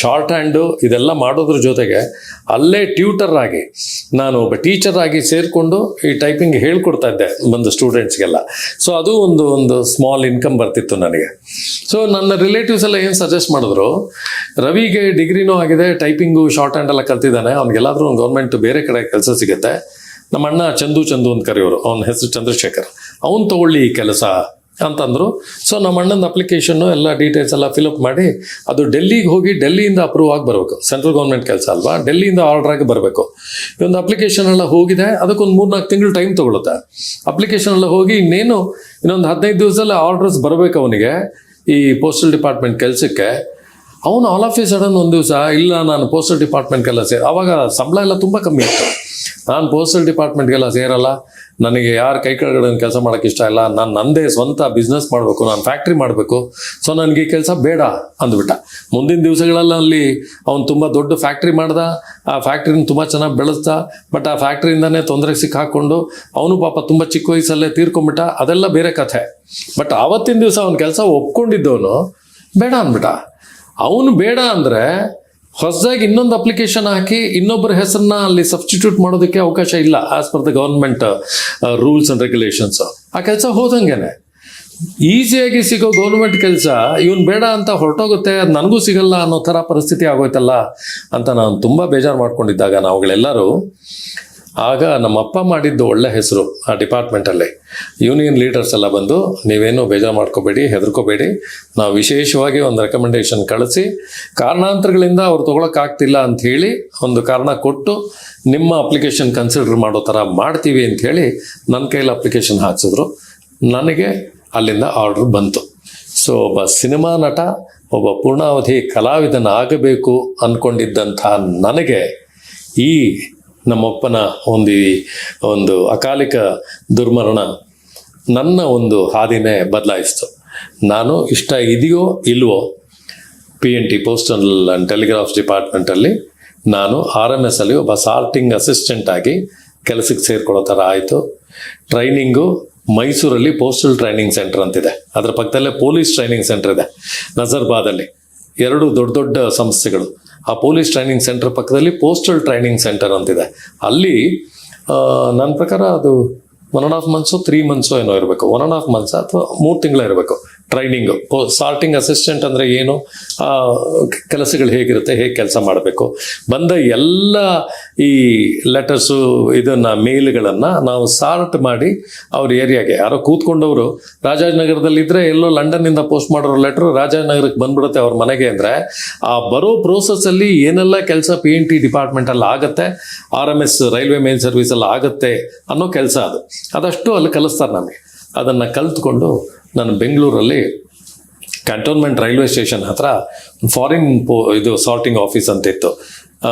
ಶಾರ್ಟ್ ಹ್ಯಾಂಡು ಇದೆಲ್ಲ ಮಾಡೋದ್ರ ಜೊತೆಗೆ ಅಲ್ಲೇ ಟ್ಯೂಟರ್ ಆಗಿ ನಾನು ಒಬ್ಬ ಟೀಚರ್ ಆಗಿ ಸೇರಿಕೊಂಡು ಈ ಟೈಪಿಂಗ್ ಹೇಳ್ಕೊಡ್ತಾ ಇದ್ದೆ ಒಂದು ಸ್ಟೂಡೆಂಟ್ಸ್ಗೆಲ್ಲ ಸೊ ಅದು ಒಂದು ಒಂದು ಸ್ಮಾಲ್ ಇನ್ಕಮ್ ಬರ್ತಿತ್ತು ನನಗೆ. ಸೊ ನನ್ನ ರಿಲೇಟಿವ್ಸ್ ಎಲ್ಲ ಏನು ಸಜೆಸ್ಟ್ ಮಾಡಿದ್ರು, ರವಿಗೆ ಡಿಗ್ರಿನೂ ಆಗಿದೆ ಟೈಪಿಂಗು ಶಾರ್ಟ್ ಹ್ಯಾಂಡ್ ಎಲ್ಲ ಕಲ್ತಿದ್ದಾನೆ. ಅವ್ನಿಗೆಲ್ಲಾದ್ರೂ ಒಂದು ಗೌರ್ಮೆಂಟ್ ಬೇರೆ ಕಡೆ ಕೆಲಸ ಸಿಗುತ್ತೆ. ನಮ್ಮ ಅಣ್ಣ ಚಂದು ಚಂದು ಅಂತ ಕರೆಯೋರು, ಅವನ ಹೆಸರು ಚಂದ್ರಶೇಖರ್. ಅವನು ತಗೊಳ್ಳಿ ಈ ಕೆಲಸ ಅಂತಂದ್ರು. ಸೊ ನಮ್ಮ ಅಣ್ಣನ ಅಪ್ಲಿಕೇಶನ್ನು ಎಲ್ಲ ಡೀಟೇಲ್ಸ್ ಎಲ್ಲ ಫಿಲಪ್ ಮಾಡಿ, ಅದು ಡೆಲ್ಲಿಗೆ ಹೋಗಿ ಡೆಲ್ಲಿಯಿಂದ ಅಪ್ರೂವ್ ಆಗಿ ಬರಬೇಕು. ಸೆಂಟ್ರಲ್ ಗೌರ್ಮೆಂಟ್ ಕೆಲಸ ಅಲ್ವಾ? ಡೆಲ್ಲಿಯಿಂದ ಆರ್ಡರ್ ಆಗಿ ಬರಬೇಕು. ಒಂದು ಅಪ್ಲಿಕೇಶನ್ ಎಲ್ಲ ಹೋಗಿದೆ, ಅದಕ್ಕೊಂದು ಮೂರ್ನಾಲ್ಕು ತಿಂಗಳು ಟೈಮ್ ತಗೊಳುತ್ತೆ. ಅಪ್ಲಿಕೇಶನ್ ಎಲ್ಲ ಹೋಗಿ ಇನ್ನೇನು, ಇನ್ನೊಂದು ಹದಿನೈದು ದಿವಸದಲ್ಲಿ ಆರ್ಡರ್ಸ್ ಬರಬೇಕು ಅವನಿಗೆ ಈ ಪೋಸ್ಟಲ್ ಡಿಪಾರ್ಟ್ಮೆಂಟ್ ಕೆಲಸಕ್ಕೆ. ಅವನು ಆಲ್ ಆಫ್ ಎ ಸಡನ್ ಒಂದು ದಿವಸ, ಇಲ್ಲ, ನಾನು ಪೋಸ್ಟಲ್ ಡಿಪಾರ್ಟ್ಮೆಂಟ್ಗೆಲ್ಲ ಸೇರಿ ಅವಾಗ ಸಂಬಳ ಎಲ್ಲ ತುಂಬ ಕಮ್ಮಿ ಇತ್ತು. ನಾನು ಪೋಸ್ಟಲ್ ಡಿಪಾರ್ಟ್ಮೆಂಟ್ಗೆಲ್ಲ ಸೇರಲ್ಲ, ನನಗೆ ಯಾರು ಕೈ ಕೆಳಗಡೆ ಕೆಲಸ ಮಾಡೋಕ್ಕೆ ಇಷ್ಟ ಇಲ್ಲ, ನಾನು ನನ್ನದೇ ಸ್ವಂತ ಬಿಸ್ನೆಸ್ ಮಾಡಬೇಕು, ನಾನು ಫ್ಯಾಕ್ಟ್ರಿ ಮಾಡಬೇಕು ಸೊ ನನಗೆ ಕೆಲಸ ಬೇಡ ಅಂದ್ಬಿಟ್ಟ. ಮುಂದಿನ ದಿವಸಗಳಲ್ಲಿ ಅವನು ತುಂಬ ದೊಡ್ಡ ಫ್ಯಾಕ್ಟ್ರಿ ಮಾಡ್ದ, ಆ ಫ್ಯಾಕ್ಟ್ರಿನ ತುಂಬ ಚೆನ್ನಾಗಿ ಬೆಳೆಸ್ದ ಬಟ್ ಆ ಫ್ಯಾಕ್ಟ್ರಿಯಿಂದನೇ ತೊಂದರೆಗೆ ಸಿಕ್ಕಾಕೊಂಡು ಅವನು ಪಾಪ ತುಂಬ ಚಿಕ್ಕ ವಯಸ್ಸಲ್ಲೇ ತೀರ್ಕೊಂಬಿಟ್ಟ. ಅದೆಲ್ಲ ಬೇರೆ ಕಥೆ. ಬಟ್ ಆವತ್ತಿನ ದಿವಸ ಅವನ ಕೆಲಸ ಒಪ್ಕೊಂಡಿದ್ದವನು ಬೇಡ ಅಂದ್ಬಿಟ್ಟ. ಅವನು ಬೇಡ ಅಂದರೆ ಹೊಸದಾಗಿ ಇನ್ನೊಂದು ಅಪ್ಲಿಕೇಶನ್ ಹಾಕಿ ಇನ್ನೊಬ್ಬರ ಹೆಸರನ್ನ ಅಲ್ಲಿ ಸಬ್ಸ್ಟಿಟ್ಯೂಟ್ ಮಾಡೋದಕ್ಕೆ ಅವಕಾಶ ಇಲ್ಲ as per the government rules and regulations ಆ ಕೆಲಸ ಹೋದಂಗೆನೆ. ಈಸಿಯಾಗಿ ಸಿಗೋ ಗೌರ್ಮೆಂಟ್ ಕೆಲಸ, ಇವನು ಬೇಡ ಅಂತ ಹೊರಟೋಗುತ್ತೆ, ಅದು ನನಗೂ ಸಿಗಲ್ಲ ಅನ್ನೋ ಥರ ಪರಿಸ್ಥಿತಿ ಆಗೋಯ್ತಲ್ಲ ಅಂತ ನಾನು ತುಂಬ ಬೇಜಾರು ಮಾಡ್ಕೊಂಡಿದ್ದಾಗ ನಾವುಗಳೆಲ್ಲರೂ ಆಗ ನಮ್ಮ ಅಪ್ಪ ಮಾಡಿದ್ದು ಒಳ್ಳೆ ಹೆಸರು ಆ ಡಿಪಾರ್ಟ್ಮೆಂಟಲ್ಲಿ. ಯೂನಿಯನ್ ಲೀಡರ್ಸ್ ಎಲ್ಲ ಬಂದು, ನೀವೇನು ಬೇಜಾರು ಮಾಡ್ಕೋಬೇಡಿ, ಹೆದರ್ಕೋಬೇಡಿ. ನಾವು ವಿಶೇಷವಾಗಿ ಒಂದು ರೆಕಮೆಂಡೇಶನ್ ಕಳಿಸಿ, ಕಾರಣಾಂತರಗಳಿಂದ ಅವ್ರು ತೊಗೊಳಕ್ಕಾಗ್ತಿಲ್ಲ ಅಂತ ಹೇಳಿ ಒಂದು ಕಾರಣ ಕೊಟ್ಟು ನಿಮ್ಮ ಅಪ್ಲಿಕೇಶನ್ ಕನ್ಸಿಡರ್ ಮಾಡೋ ಥರ ಮಾಡ್ತೀವಿ ಅಂತ ಹೇಳಿ ನನ್ನ ಕೈಲಿ ಅಪ್ಲಿಕೇಶನ್ ಹಾಕ್ಸಿದ್ರು. ನನಗೆ ಅಲ್ಲಿಂದ ಆರ್ಡರ್ ಬಂತು. ಸೊ ಒಬ್ಬ ಸಿನಿಮಾ ನಟ, ಒಬ್ಬ ಪೂರ್ಣಾವಧಿ ಕಲಾವಿದನ ಆಗಬೇಕು ಅಂದ್ಕೊಂಡಿದ್ದಂಥ ನನಗೆ ಈ ನಮ್ಮಪ್ಪನ ಒಂದು ಒಂದು ಅಕಾಲಿಕ ದುರ್ಮರಣ ನನ್ನ ಒಂದು ಹಾದಿನೇ ಬದಲಾಯಿಸ್ತು. ನಾನು ಇಷ್ಟ ಇದೆಯೋ ಇಲ್ವೋ P N T postal and telegraph ಡಿಪಾರ್ಟ್ಮೆಂಟಲ್ಲಿ ನಾನು ಆರ್ ಎಂ ಎಸ್ ಅಲ್ಲಿ ಒಬ್ಬ ಸಾರ್ಟಿಂಗ್ ಅಸಿಸ್ಟೆಂಟ್ ಆಗಿ ಕೆಲಸಕ್ಕೆ ಸೇರ್ಕೊಳ್ಳೋ ಥರ ಆಯಿತು. ಟ್ರೈನಿಂಗು ಮೈಸೂರಲ್ಲಿ ಪೋಸ್ಟಲ್ ಟ್ರೈನಿಂಗ್ ಸೆಂಟರ್ ಅಂತಿದೆ. ಅದರ ಪಕ್ಕದಲ್ಲೇ ಪೊಲೀಸ್ ಟ್ರೈನಿಂಗ್ ಸೆಂಟರ್ ಇದೆ. ನಜರ್ಬಾದಲ್ಲಿ ಎರಡು ದೊಡ್ಡ ದೊಡ್ಡ ಸಂಸ್ಥೆಗಳು. ಆ ಪೊಲೀಸ್ ಟ್ರೈನಿಂಗ್ ಸೆಂಟರ್ ಪಕ್ಕದಲ್ಲಿ ಪೋಸ್ಟಲ್ ಟ್ರೈನಿಂಗ್ ಸೆಂಟರ್ ಅಂತಿದೆ. ಅಲ್ಲಿ ನನ್ನ ಪ್ರಕಾರ ಅದು one and half months three months ಏನೋ ಇರಬೇಕು. ಒನ್ ಆ್ಯಂಡ್ ಹಾಫ್ ಮಂತ್ಸ್ ಅಥವಾ ಮೂರು ತಿಂಗಳ ಇರಬೇಕು. ಟ್ರೈನಿಂಗ್. ಸಾರ್ಟಿಂಗ್ ಅಸಿಸ್ಟೆಂಟ್ ಅಂದರೆ ಏನು? ಕೆಲಸಗಳು ಹೇಗಿರುತ್ತೆ, ಹೇಗೆ ಕೆಲಸ ಮಾಡಬೇಕು? ಬಂದ ಎಲ್ಲ ಈ ಲೆಟರ್ಸು ಇದನ್ನು ಮೇಲ್ಗಳನ್ನು ನಾವು ಸಾರ್ಟ್ ಮಾಡಿ ಅವ್ರ ಏರಿಯಾಗೆ. ಯಾರೋ ಕೂತ್ಕೊಂಡವರು ರಾಜಾಜನಗರದಲ್ಲಿದ್ದರೆ ಎಲ್ಲೋ ಲಂಡನ್ನಿಂದ ಪೋಸ್ಟ್ ಮಾಡಿರೋ ಲೆಟ್ರು ರಾಜಾಜನಗರಕ್ಕೆ ಬಂದ್ಬಿಡುತ್ತೆ ಅವ್ರ ಮನೆಗೆ ಅಂದರೆ, ಆ ಬರೋ ಪ್ರೋಸೆಸ್ಸಲ್ಲಿ ಏನೆಲ್ಲ ಕೆಲಸ ಪಿ ಎನ್ ಟಿ ಡಿಪಾರ್ಟ್ಮೆಂಟಲ್ಲಿ ಆಗುತ್ತೆ R M S railway mail ಸರ್ವಿಸಲ್ಲಿ ಆಗುತ್ತೆ ಅನ್ನೋ ಕೆಲಸ ಅದು. ಅದಷ್ಟು ಅಲ್ಲಿ ಕಲಿಸ್ತಾರೆ ನಮಗೆ. ಅದನ್ನು ಕಲ್ತ್ಕೊಂಡು ನಾನು ಬೆಂಗಳೂರಲ್ಲಿ ಕ್ಯಾಂಟೋನ್ಮೆಂಟ್ ರೈಲ್ವೆ ಸ್ಟೇಷನ್ ಹತ್ರ ಫಾರಿನ್ ಪೋ ಇದು ಸಾರ್ಟಿಂಗ್ ಆಫೀಸ್ ಅಂತ ಇತ್ತು. ಆ,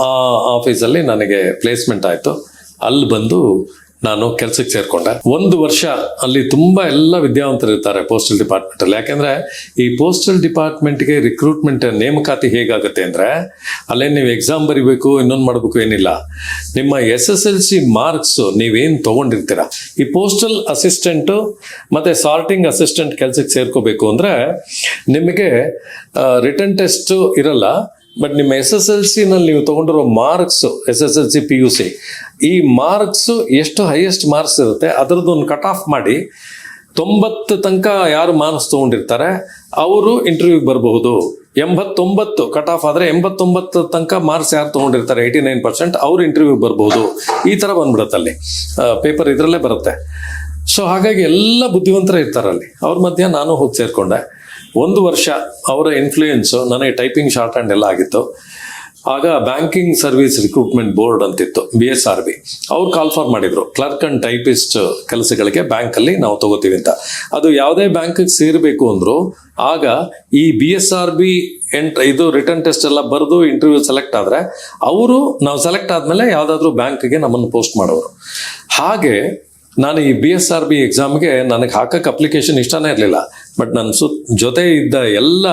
ಆ ಆಫೀಸಲ್ಲಿ ನನಗೆ ಪ್ಲೇಸ್ಮೆಂಟ್ ಆಯಿತು. ಅಲ್ಲಿ ಬಂದು ನಾನು ಕೆಲಸಕ್ಕೆ ಸೇರ್ಕೊಂಡೆ. ಒಂದು ವರ್ಷ ಅಲ್ಲಿ ತುಂಬಾ ಎಲ್ಲ ವಿದ್ಯಾವಂತರು ಇರ್ತಾರೆ ಪೋಸ್ಟಲ್ ಡಿಪಾರ್ಟ್ಮೆಂಟಲ್ಲಿ ಯಾಕೆಂದರೆ ಈ ಪೋಸ್ಟಲ್ ಡಿಪಾರ್ಟ್ಮೆಂಟ್ಗೆ ರಿಕ್ರೂಟ್ಮೆಂಟ್ ನೇಮಕಾತಿ ಹೇಗಾಗುತ್ತೆ ಅಂದ್ರೆ ಅಲ್ಲೇ ನೀವು ಎಕ್ಸಾಮ್ ಬರಿಬೇಕು, ಇನ್ನೊಂದು ಮಾಡಬೇಕು ಏನಿಲ್ಲ. ನಿಮ್ಮ S S L C marks ನೀವೇನು ತೊಗೊಂಡಿರ್ತೀರ? ಈ ಪೋಸ್ಟಲ್ ಅಸಿಸ್ಟೆಂಟ್ ಮತ್ತೆ ಸಾರ್ಟಿಂಗ್ ಅಸಿಸ್ಟೆಂಟ್ ಕೆಲಸಕ್ಕೆ ಸೇರ್ಕೋಬೇಕು ಅಂದ್ರೆ, ನಿಮಗೆ ರಿಟರ್ನ್ ಟೆಸ್ಟ್ ಇರಲ್ಲ. ಬಟ್ ನಿಮ್ಮ ಎಸ್ ಎಸ್ ಎಲ್ ಸಿನಲ್ಲಿ ನೀವು ತೊಗೊಂಡಿರೋ marks S S L C P U C ಈ ಮಾರ್ಕ್ಸು ಎಷ್ಟು ಹೈಯೆಸ್ಟ್ ಮಾರ್ಕ್ಸ್ ಇರುತ್ತೆ, ಅದರದ್ದು ಒಂದು ಕಟ್ ಆಫ್ ಮಾಡಿ, ತೊಂಬತ್ತು ತನಕ ಯಾರು ಮಾರ್ಕ್ಸ್ ತೊಗೊಂಡಿರ್ತಾರೆ, ಅವರು ಇಂಟರ್ವ್ಯೂಗೆ ಬರಬಹುದು. ಎಂಬತ್ತೊಂಬತ್ತು ಕಟ್ ಆಫ್ ಆದರೆ ಎಂಬತ್ತೊಂಬತ್ತು ತನಕ ಮಾರ್ಕ್ಸ್ ಯಾರು ತೊಗೊಂಡಿರ್ತಾರೆ ಏಯ್ಟಿ ನೈನ್ ಪರ್ಸೆಂಟ್ ಅವ್ರು ಇಂಟರ್ವ್ಯೂಗೆ ಬರಬಹುದು. ಈ ಥರ ಬಂದ್ಬಿಡುತ್ತೆ ಅಲ್ಲಿ. ಪೇಪರ್ ಇದರಲ್ಲೇ ಬರುತ್ತೆ. ಸೊ ಹಾಗಾಗಿ ಎಲ್ಲ ಬುದ್ಧಿವಂತರ ಇರ್ತಾರಲ್ಲಿ ಅವ್ರ ಮಧ್ಯ ನಾನು ಹೋಗಿ ಸೇರಿಕೊಂಡೆ. ಒಂದು ವರ್ಷ ಅವರ ಇನ್ಫ್ಲೂಯೆನ್ಸು ನನಗೆ ಟೈಪಿಂಗ್ ಶಾರ್ಟ್ ಹ್ಯಾಂಡ್ ಎಲ್ಲ ಆಗಿತ್ತು. ಆಗ ಬ್ಯಾಂಕಿಂಗ್ ಸರ್ವಿಸ್ ರಿಕ್ರೂಟ್ಮೆಂಟ್ ಬೋರ್ಡ್ ಅಂತಿತ್ತು ಬಿ ಎಸ್ ಆರ್ ಬಿ ಅವ್ರು ಕಾಲ್ ಮಾಡಿದ್ರು ಕ್ಲರ್ಕ್ ಅಂಡ್ ಟೈಪಿಸ್ಟ್ ಕೆಲಸಗಳಿಗೆ ಬ್ಯಾಂಕಲ್ಲಿ ನಾವು ತಗೋತೀವಿ ಅಂತ. ಅದು ಯಾವುದೇ ಬ್ಯಾಂಕಿಗೆ ಸೇರಬೇಕು ಅಂದ್ರು, ಆಗ ಈ ಬಿ ಎಸ್ ಆರ್ ಬಿ ಎಂಟ್ ಇದು ರಿಟರ್ನ್ ಟೆಸ್ಟ್ ಎಲ್ಲ ಬರೆದು ಇಂಟರ್ವ್ಯೂ ಸೆಲೆಕ್ಟ್ ಆದರೆ, ಅವರು ನಾವು ಸೆಲೆಕ್ಟ್ ಆದಮೇಲೆ ಯಾವುದಾದ್ರೂ ಬ್ಯಾಂಕ್ಗೆ ನಮ್ಮನ್ನು ಪೋಸ್ಟ್ ಮಾಡೋರು. ಹಾಗೆ ನಾನು ಈ ಬಿ ಎಸ್ ಆರ್ ಬಿ ಎಕ್ಸಾಮ್ಗೆ ನನಗೆ ಹಾಕಕ್ಕೆ ಅಪ್ಲಿಕೇಶನ್ ಇಷ್ಟನೇ ಇರಲಿಲ್ಲ. ಬಟ್ ನನ್ನ ಸುತ್, ಜೊತೆ ಇದ್ದ ಎಲ್ಲ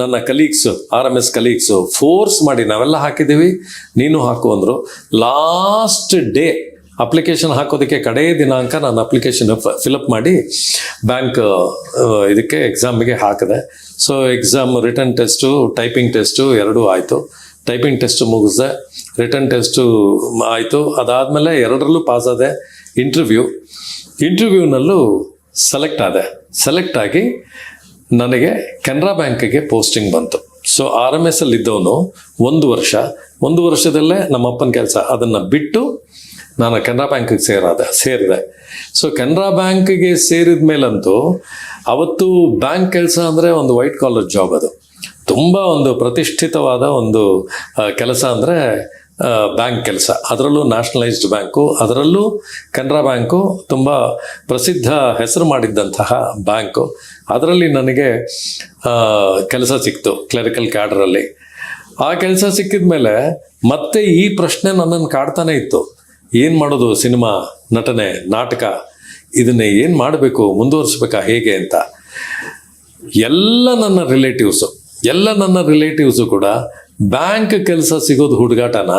ನನ್ನ colleagues R M S colleagues force ಮಾಡಿ ನಾವೆಲ್ಲ ಹಾಕಿದ್ದೀವಿ. ನೀನು ಹಾಕು ಅಂದರು. ಲಾಸ್ಟ್ ಡೇ ಅಪ್ಲಿಕೇಶನ್ ಹಾಕೋದಕ್ಕೆ ಕಡೇ ದಿನಾಂಕ ನಾನು ಅಪ್ಲಿಕೇಶನ್ ಫಿಲಪ್ ಮಾಡಿ ಬ್ಯಾಂಕ್ ಇದಕ್ಕೆ ಎಕ್ಸಾಮಿಗೆ ಹಾಕಿದೆ. So exam written test typing test ಎರಡೂ ಆಯಿತು. ಟೈಪಿಂಗ್ ಟೆಸ್ಟ್ ಮುಗಿಸ್ದೆ. ರಿಟರ್ನ್ ಟೆಸ್ಟು ಆಯಿತು. ಅದಾದಮೇಲೆ ಎರಡರಲ್ಲೂ ಪಾಸ್ ಆದೆ. ಇಂಟರ್ವ್ಯೂ ಇಂಟರ್ವ್ಯೂನಲ್ಲೂ ಸೆಲೆಕ್ಟ್ ಆದೆ. ಸೆಲೆಕ್ಟ್ ಆಗಿ ನನಗೆ ಕೆನರಾ ಬ್ಯಾಂಕಿಗೆ ಪೋಸ್ಟಿಂಗ್ ಬಂತು. ಸೊ ಆರ್ ಎಂ ಎಸ್ ಅಲ್ಲಿ ಇದ್ದವನು ಒಂದು ವರ್ಷ. ಒಂದು ವರ್ಷದಲ್ಲೇ ನಮ್ಮ ಅಪ್ಪನ ಕೆಲಸ ಅದನ್ನು ಬಿಟ್ಟು ನಾನು ಕೆನರಾ ಬ್ಯಾಂಕಿಗೆ ಸೇರಾದೆ, ಸೇರಿದೆ. ಸೊ ಕೆನರಾ ಬ್ಯಾಂಕಿಗೆ ಸೇರಿದ ಮೇಲಂತೂ ಅವತ್ತು ಬ್ಯಾಂಕ್ ಕೆಲಸ ಅಂದರೆ ಒಂದು ವೈಟ್ ಕಾಲರ್ ಜಾಬ್ ಅದು. ತುಂಬ ಒಂದು ಪ್ರತಿಷ್ಠಿತವಾದ ಒಂದು ಕೆಲಸ ಅಂದರೆ ಬ್ಯಾಂಕ್ ಕೆಲಸ. ಅದರಲ್ಲೂ ನ್ಯಾಷನಲೈಸ್ಡ್ ಬ್ಯಾಂಕು, ಅದರಲ್ಲೂ ಕೆನರಾ ಬ್ಯಾಂಕು ತುಂಬ ಪ್ರಸಿದ್ಧ ಹೆಸರು ಮಾಡಿದ್ದಂತಹ ಬ್ಯಾಂಕು. ಅದರಲ್ಲಿ ನನಗೆ ಕೆಲಸ ಸಿಕ್ತು ಕ್ಲರಿಕಲ್ ಕ್ಯಾಡ್ರಲ್ಲಿ. ಆ ಕೆಲಸ ಸಿಕ್ಕಿದ ಮೇಲೆ ಮತ್ತೆ ಈ ಪ್ರಶ್ನೆ ನನ್ನನ್ನು ಕಾಡ್ತಾನೆ ಇತ್ತು. ಏನು ಮಾಡೋದು ಸಿನಿಮಾ, ನಟನೆ, ನಾಟಕ? ಇದನ್ನೇ ಏನು ಮಾಡಬೇಕು, ಮುಂದುವರಿಸ್ಬೇಕಾ, ಹೇಗೆ ಅಂತ? ಎಲ್ಲ ನನ್ನ ರಿಲೇಟಿವ್ಸು ಎಲ್ಲ ನನ್ನ ರಿಲೇಟಿವ್ಸು ಕೂಡ ಬ್ಯಾಂಕ್ ಕೆಲಸ ಸಿಗೋದು ಹುಡುಗಾಟನ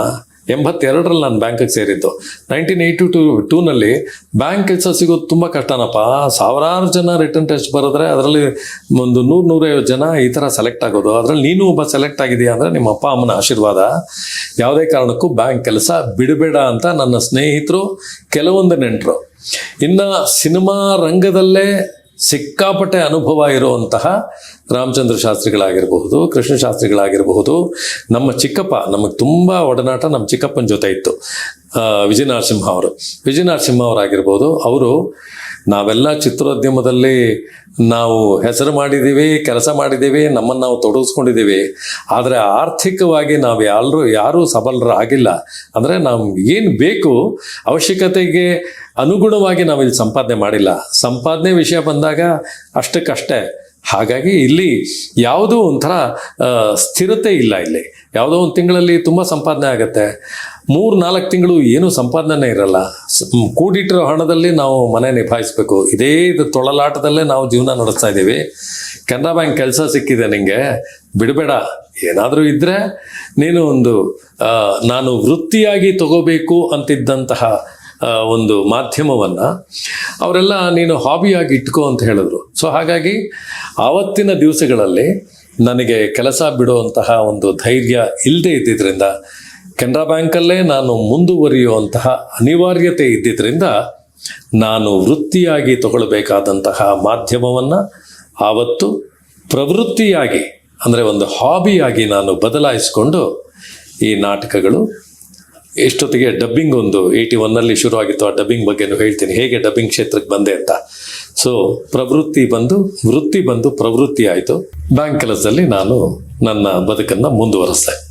ಎಂಬತ್ತೆರಡರಲ್ಲಿ ನಾನು ಬ್ಯಾಂಕಿಗೆ ಸೇರಿದ್ದು. ನೈನ್ಟೀನ್ ಏಯ್ಟಿ ಟು ಟೂನಲ್ಲಿ ಬ್ಯಾಂಕ್ ಕೆಲಸ ಸಿಗೋದು ತುಂಬ ಕಷ್ಟನಪ್ಪ. ಸಾವಿರಾರು ಜನ ರಿಟರ್ನ್ ಟೆಸ್ಟ್ ಬರೆದ್ರೆ ಅದರಲ್ಲಿ ಒಂದು ನೂರು ನೂರೈವತ್ತು ಜನ ಈ ಥರ ಸೆಲೆಕ್ಟ್ ಆಗೋದು. ಅದರಲ್ಲಿ ನೀನು ಒಬ್ಬ ಸೆಲೆಕ್ಟ್ ಆಗಿದೆಯಾ ಅಂದರೆ ನಿಮ್ಮ ಅಪ್ಪ ಅಮ್ಮನ ಆಶೀರ್ವಾದ. ಯಾವುದೇ ಕಾರಣಕ್ಕೂ ಬ್ಯಾಂಕ್ ಕೆಲಸ ಬಿಡಬೇಡ ಅಂತ ನನ್ನ ಸ್ನೇಹಿತರು, ಕೆಲವೊಂದು ನೆಂಟರು. ಇನ್ನು ಸಿನಿಮಾ ರಂಗದಲ್ಲೇ ಸಿಕ್ಕಾಪಟ್ಟೆ ಅನುಭವ ಇರುವಂತಹ ರಾಮಚಂದ್ರ ಶಾಸ್ತ್ರಿಗಳಾಗಿರಬಹುದು, ಕೃಷ್ಣ ಶಾಸ್ತ್ರಿಗಳಾಗಿರಬಹುದು. ನಮ್ಮ ಚಿಕ್ಕಪ್ಪ ನಮಗೆ ತುಂಬ ಒಡನಾಟ ನಮ್ಮ ಚಿಕ್ಕಪ್ಪನ ಜೊತೆ ಇತ್ತು. ವಿಜಯ ನರಸಿಂಹ ಅವರು. ವಿಜಯ ನರಸಿಂಹ ಅವರಾಗಿರ್ಬೋದು. ಅವರು ನಾವೆಲ್ಲ ಚಿತ್ರೋದ್ಯಮದಲ್ಲಿ ನಾವು ಹೆಸರು ಮಾಡಿದ್ದೀವಿ, ಕೆಲಸ ಮಾಡಿದ್ದೀವಿ, ನಮ್ಮನ್ನು ನಾವು ತೊಡಗಿಸ್ಕೊಂಡಿದ್ದೀವಿ. ಆದರೆ ಆರ್ಥಿಕವಾಗಿ ನಾವು ಯಾರು ಯಾರೂ ಸಬಲರಾಗಿಲ್ಲ. ಅಂದರೆ ನಮ್ಗೆ ಏನು ಬೇಕು ಅವಶ್ಯಕತೆಗೆ ಅನುಗುಣವಾಗಿ ನಾವು ಇಲ್ಲಿ ಸಂಪಾದನೆ ಮಾಡಿಲ್ಲ. ಸಂಪಾದನೆ ವಿಷಯ ಬಂದಾಗ ಅಷ್ಟಕ್ಕಷ್ಟೇ. ಹಾಗಾಗಿ ಇಲ್ಲಿ ಯಾವುದೋ ಒಂಥರ ಸ್ಥಿರತೆ ಇಲ್ಲ ಇಲ್ಲಿ. ಯಾವುದೋ ಒಂದು ತಿಂಗಳಲ್ಲಿ ತುಂಬ ಸಂಪಾದನೆ ಆಗುತ್ತೆ. ಮೂರು, ನಾಲ್ಕು ತಿಂಗಳು ಏನೂ ಸಂಪಾದನೆ ಇರಲ್ಲ. ಕೂಡಿಟ್ಟಿರೋ ಹಣದಲ್ಲಿ ನಾವು ಮನೆ ನಿಭಾಯಿಸಬೇಕು. ಇದೇ ಇದು ತೊಳಲಾಟದಲ್ಲೇ ನಾವು ಜೀವನ ನಡೆಸ್ತಾ ಇದ್ದೀವಿ. ಕೆನರಾ ಬ್ಯಾಂಕ್ ಕೆಲಸ ಸಿಕ್ಕಿದೆ ನಿಮಗೆ ಬಿಡಬೇಡ. ಏನಾದರೂ ಇದ್ದರೆ ನೀನು ಒಂದು ನಾನು ವೃತ್ತಿಯಾಗಿ ತಗೋಬೇಕು ಅಂತಿದ್ದಂತಹ ಒಂದು ಮಾಧ್ಯಮವನ್ನು ಅವರೆಲ್ಲ ನೀನು ಹಾಬಿಯಾಗಿ ಇಟ್ಕೋ ಅಂತ ಹೇಳಿದ್ರು. ಸೊ ಹಾಗಾಗಿ ಆವತ್ತಿನ ದಿವಸಗಳಲ್ಲಿ ನನಗೆ ಕೆಲಸ ಬಿಡುವಂತಹ ಒಂದು ಧೈರ್ಯ ಇಲ್ಲದೆ ಇದ್ದಿದ್ದರಿಂದ ಕೆನರಾ ಬ್ಯಾಂಕಲ್ಲೇ ನಾನು ಮುಂದುವರಿಯುವಂತಹ ಅನಿವಾರ್ಯತೆ ಇದ್ದಿದ್ದರಿಂದ ನಾನು ವೃತ್ತಿಯಾಗಿ ತಗೊಳ್ಬೇಕಾದಂತಹ ಮಾಧ್ಯಮವನ್ನು ಆವತ್ತು ಪ್ರವೃತ್ತಿಯಾಗಿ, ಅಂದರೆ ಒಂದು ಹಾಬಿಯಾಗಿ ನಾನು ಬದಲಾಯಿಸಿಕೊಂಡು ಈ ನಾಟಕಗಳು ಎಷ್ಟೊತ್ತಿಗೆ ಡಬ್ಬಿಂಗ್ ಒಂದು ಏಯ್ಟಿ ಒನ್ನಲ್ಲಿ ಶುರು ಆಗಿತ್ತು ಆ ಡಬ್ಬಿಂಗ್ ಬಗ್ಗೆನೂ ಹೇಳ್ತೀನಿ. ಹೇಗೆ ಡಬ್ಬಿಂಗ್ ಕ್ಷೇತ್ರಕ್ಕೆ ಬಂದೆ ಅಂತ. ಸೊ ಪ್ರವೃತ್ತಿ ಬಂದು, ವೃತ್ತಿ ಬಂದು ಪ್ರವೃತ್ತಿ ಆಯಿತು. ಬ್ಯಾಂಕ್ ಕೆಲಸದಲ್ಲಿ ನಾನು ನನ್ನ ಬದುಕನ್ನು ಮುಂದುವರಿಸ್ದೆ.